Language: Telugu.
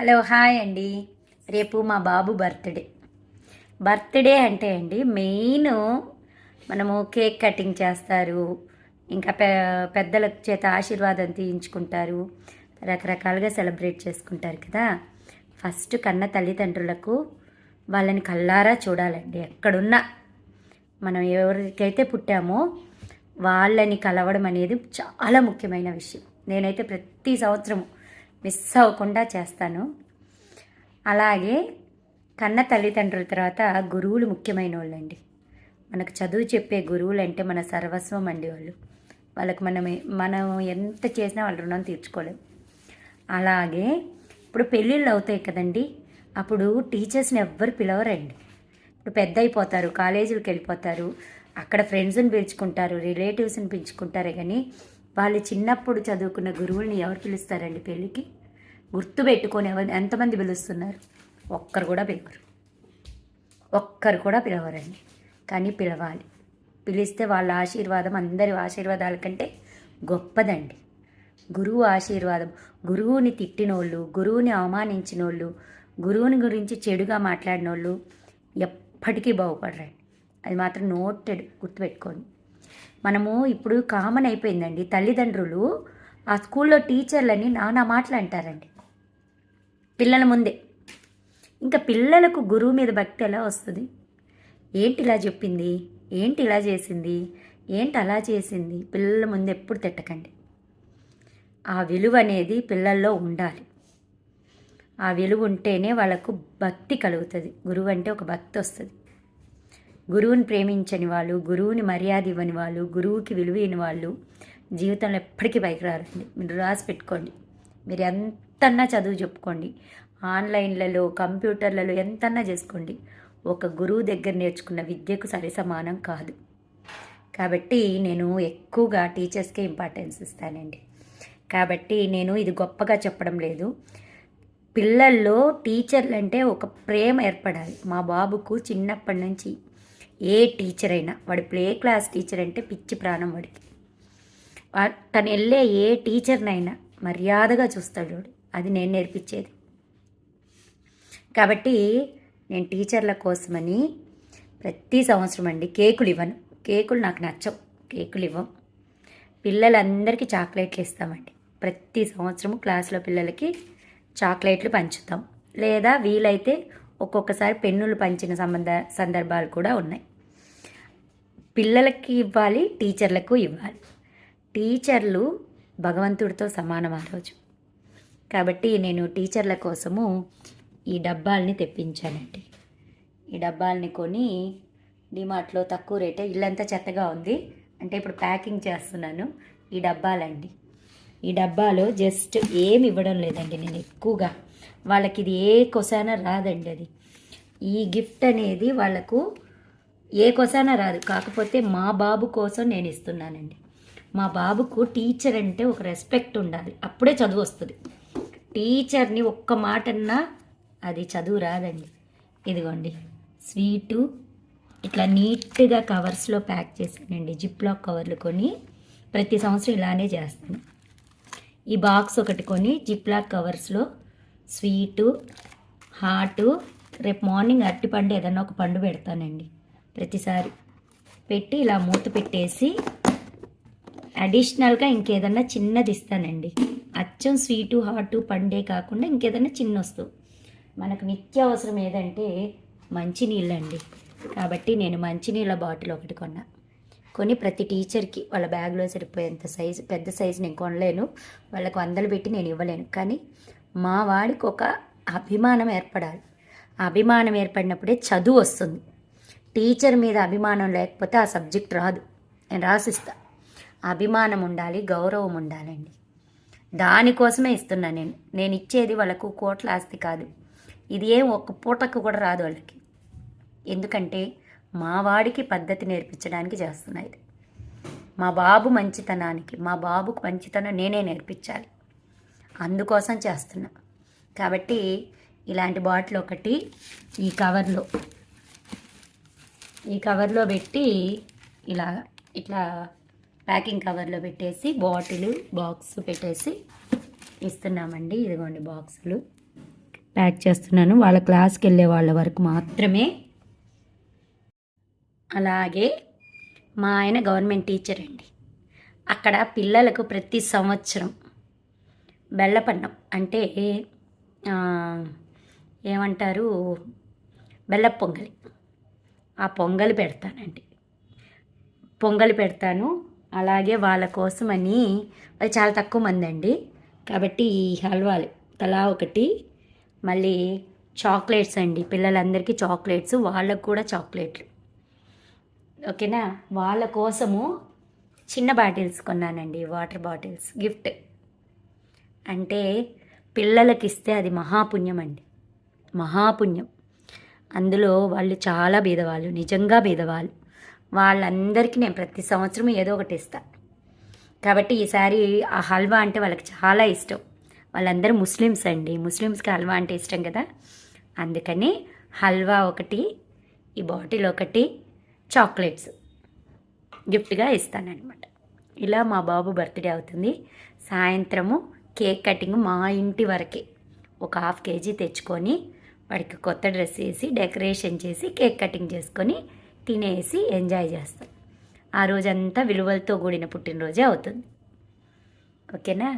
హలో హాయ్ అండి. రేపు మా బాబు బర్త్డే. బర్త్డే అంటే అండి మెయిన్ మనము కేక్ కటింగ్ చేస్తారు. ఇంకా పె పెద్దల చేత ఆశీర్వాదం తీయించుకుంటారు. రకరకాలుగా సెలబ్రేట్ చేసుకుంటారు కదా. ఫస్ట్ కన్న తల్లిదండ్రులకు వాళ్ళని కల్లారా చూడాలండి ఎక్కడున్నా. మనం ఎవరికైతే పుట్టామో వాళ్ళని కలవడం అనేది చాలా ముఖ్యమైన విషయం. నేనైతే ప్రతి సంవత్సరం మిస్ అవ్వకుండా చేస్తాను. అలాగే కన్న తల్లిదండ్రుల తర్వాత గురువులు ముఖ్యమైన వాళ్ళండి మనకు చదువు చెప్పే గురువులు అంటే మన సర్వస్వం అండి వాళ్ళు. వాళ్ళకి మనం మనం ఎంత చేసినా వాళ్ళ రుణం తీర్చుకోలేం. అలాగే ఇప్పుడు పెళ్ళిళ్ళు అవుతాయి కదండి. అప్పుడు టీచర్స్ని ఎవ్వరు పిలవరండి. ఇప్పుడు పెద్ద అయిపోతారు కాలేజీలకు వెళ్ళిపోతారు. అక్కడ ఫ్రెండ్స్ని పిలుచుకుంటారు రిలేటివ్స్ని పిలుచుకుంటారే కానీ వాళ్ళు చిన్నప్పుడు చదువుకున్న గురువుల్ని ఎవరు పిలుస్తారండి పెళ్ళికి? గుర్తు పెట్టుకొని ఎవరు ఎంతమంది పిలుస్తున్నారు? ఒక్కరు కూడా పిలవరు. ఒక్కరు కూడా పిలవరండి. కానీ పిలవాలి. పిలిస్తే వాళ్ళ ఆశీర్వాదం అందరి ఆశీర్వాదాల కంటే గొప్పదండి. గురువు ఆశీర్వాదం. గురువుని తిట్టినోళ్ళు గురువుని అవమానించిన వాళ్ళు గురువుని గురించి చెడుగా మాట్లాడినోళ్ళు ఎప్పటికీ బాగుపడరండి. అది మాత్రం నోటెడ్ గుర్తుపెట్టుకోండి. మనము ఇప్పుడు కామన్ అయిపోయిందండి. తల్లిదండ్రులు ఆ స్కూల్లో టీచర్లని నానా మాటలు అంటారండి. పిల్లల ముందే. ఇంకా పిల్లలకు గురువు మీద భక్తి ఎలా వస్తుంది? ఏంటి ఇలా చెప్పింది? ఏంటి ఇలా చేసింది? ఏంటి అలా చేసింది? పిల్లల ముందు ఎప్పుడు తిట్టకండి. ఆ విలువ అనేది పిల్లల్లో ఉండాలి. ఆ విలువ ఉంటేనే వాళ్ళకు భక్తి కలుగుతుంది. గురువు అంటే ఒక భక్తి వస్తుంది. గురువుని ప్రేమించని వాళ్ళు గురువుని మర్యాద ఇవ్వని వాళ్ళు గురువుకి విలువ వాళ్ళు జీవితంలో ఎప్పటికీ పైకి రారండి. మీరు రాసి పెట్టుకోండి. మీరు ఎంతన్నా చదువు చెప్పుకోండి. ఆన్లైన్లలో కంప్యూటర్లలో ఎంతన్నా చేసుకోండి. ఒక గురువు దగ్గర నేర్చుకున్న విద్యకు సరి సమానం కాదు. కాబట్టి నేను ఎక్కువగా టీచర్స్కే ఇంపార్టెన్స్ ఇస్తానండి. కాబట్టి నేను ఇది గొప్పగా చెప్పడం లేదు. పిల్లల్లో టీచర్లు అంటే ఒక ప్రేమ ఏర్పడాలి. మా బాబుకు చిన్నప్పటి నుంచి ఏ టీచర్ అయినా వాడి ప్లే క్లాస్ టీచర్ అంటే పిచ్చి ప్రాణం వాడికి. తను వెళ్ళే ఏ టీచర్నైనా మర్యాదగా చూస్తాడు వాడు. అది నేను నేర్పించేది. కాబట్టి నేను టీచర్ల కోసమని ప్రతి సంవత్సరం అండి కేకులు ఇవ్వను. కేకులు నాకు నచ్చవు. కేకులు ఇవ్వం. పిల్లలందరికీ చాక్లెట్లు ఇస్తామండి. ప్రతి సంవత్సరము క్లాస్లో పిల్లలకి చాక్లెట్లు పంచుతాం. లేదా వీలైతే ఒక్కొక్కసారి పెన్నులు పంచిన సంబంధ సందర్భాలు కూడా ఉన్నాయి. పిల్లలకి ఇవ్వాలి టీచర్లకు ఇవ్వాలి. టీచర్లు భగవంతుడితో సమానం ఆ రోజు. కాబట్టి నేను టీచర్ల కోసము ఈ డబ్బాల్ని తెప్పించానండి. ఈ డబ్బాల్ని కొని డిమార్ట్లో తక్కువ రేటే ఇల్లంతా చెత్తగా ఉంది. అంటే ఇప్పుడు ప్యాకింగ్ చేస్తున్నాను. ఈ డబ్బాలండి. ఈ డబ్బాలో జస్ట్ ఏమి ఇవ్వడం లేదండి నేను ఎక్కువగా. వాళ్ళకి ఇది ఏ కొసాన రాదండి అది. ఈ గిఫ్ట్ అనేది వాళ్ళకు ఏ కొసాన రాదు. కాకపోతే మా బాబు కోసం నేను ఇస్తున్నానండి. మా బాబుకు టీచర్ అంటే ఒక రెస్పెక్ట్ ఉండాలి. అప్పుడే చదువు వస్తుంది. టీచర్ని ఒక్క మాటన్నా అది చదువు రాదండి. ఇదిగోండి. స్వీటు ఇట్లా నీట్గా కవర్స్లో ప్యాక్ చేశానండి. జిప్లాక్ కవర్లు కొని ప్రతి సంవత్సరం ఇలానే చేస్తాను. ఈ బాక్స్ ఒకటి కొని జిప్లాక్ కవర్స్లో స్వీటు హాటు రేపు మార్నింగ్ అరటిపండు ఏదన్నా ఒక పండు పెడతానండి. ప్రతిసారి పెట్టి ఇలా మూత పెట్టేసి అడిషనల్గా ఇంకేదన్నా చిన్నది ఇస్తానండి. అచ్చం స్వీటు హాటు పండే కాకుండా ఇంకేదన్నా చిన్న వస్తువు. మనకు నిత్య అవసరం ఏదంటే మంచినీళ్ళండి. కాబట్టి నేను మంచినీళ్ళ బాటిల్ ఒకటి కొన్నా. కొని ప్రతి టీచర్కి వాళ్ళ బ్యాగ్లో సరిపోయేంత సైజు పెద్ద సైజు నేను కొనలేను. వాళ్ళకి వందలు పెట్టి నేను ఇవ్వలేను. కానీ మా వాడికి ఒక అభిమానం ఏర్పడాలి. అభిమానం ఏర్పడినప్పుడే చదువు వస్తుంది. టీచర్ మీద అభిమానం లేకపోతే ఆ సబ్జెక్ట్ రాదు. నేను రాసిస్తా. అభిమానం ఉండాలి గౌరవం ఉండాలండి. దానికోసమే ఇస్తున్నా నేను. నేను ఇచ్చేది వాళ్ళకు కోట్ల ఆస్తి కాదు. ఇది ఏం ఒక్క పూటకు కూడా రాదు వాళ్ళకి. ఎందుకంటే మా వాడికి పద్ధతి నేర్పించడానికి చేస్తున్నా ఇది. మా బాబు మంచితనానికి మా బాబుకు మంచితనం నేనే నేర్పించాలి. అందుకోసం చేస్తున్నా. కాబట్టి ఇలాంటి బాటిల్ ఒకటి ఈ కవర్లో ఈ కవర్లో పెట్టి ఇలా ఇట్లా ప్యాకింగ్ కవర్లో పెట్టేసి బాటిల్ బాక్స్ పెట్టేసి ఇస్తున్నామండి. ఇదిగోండి బాక్సులు. ప్యాక్ చేస్తున్నాను. వాళ్ళ క్లాస్కి వెళ్ళే వాళ్ళ వరకు మాత్రమే అలాగే మా ఆయన గవర్నమెంట్ టీచర్ అండి. అక్కడ పిల్లలకు ప్రతి సంవత్సరం బెల్లపన్నం అంటే ఏమంటారు? బెల్ల పొంగలి. ఆ పొంగలి పెడతానండి. పొంగలి పెడతాను. అలాగే వాళ్ళ కోసమని అది చాలా తక్కువ మంది అండి. కాబట్టి ఈ హల్వాలు తలా ఒకటి మళ్ళీ చాక్లెట్స్ అండి. పిల్లలందరికీ చాక్లెట్స్ వాళ్ళకు కూడా చాక్లెట్లు. ఓకేనా? వాళ్ళ కోసము చిన్న బాటిల్స్ కొన్నానండి వాటర్ బాటిల్స్ గిఫ్ట్. అంటే పిల్లలకి ఇస్తే అది మహాపుణ్యం అండి మహాపుణ్యం. అందులో వాళ్ళు చాలా బీదవాళ్ళు నిజంగా బీదవాళ్ళు వాళ్ళందరికీ నేను ప్రతి సంవత్సరం ఏదో ఒకటి ఇస్తాను కాబట్టి ఈసారి ఆ హల్వా అంటే వాళ్ళకి చాలా ఇష్టం. వాళ్ళందరూ ముస్లిమ్స్ అండి. ముస్లిమ్స్కి హల్వా అంటే ఇష్టం కదా? అందుకని హల్వా ఒకటి ఈ బాటిల్ ఒకటి చాక్లెట్స్. గిఫ్ట్గా ఇస్తానన్నమాట. ఇలా మా బాబు బర్త్డే అవుతుంది. సాయంత్రము కేక్ కటింగ్ మా ఇంటి వరకే. ఒక హాఫ్ కేజీ తెచ్చుకొని వాడికి కొత్త డ్రెస్ వేసి డెకరేషన్ చేసి కేక్ కటింగ్ చేసుకొని తినేసి ఎంజాయ్ చేస్తాం. ఆ రోజంతా విలువలతో కూడిన పుట్టినరోజే అవుతుంది. ఓకేనా?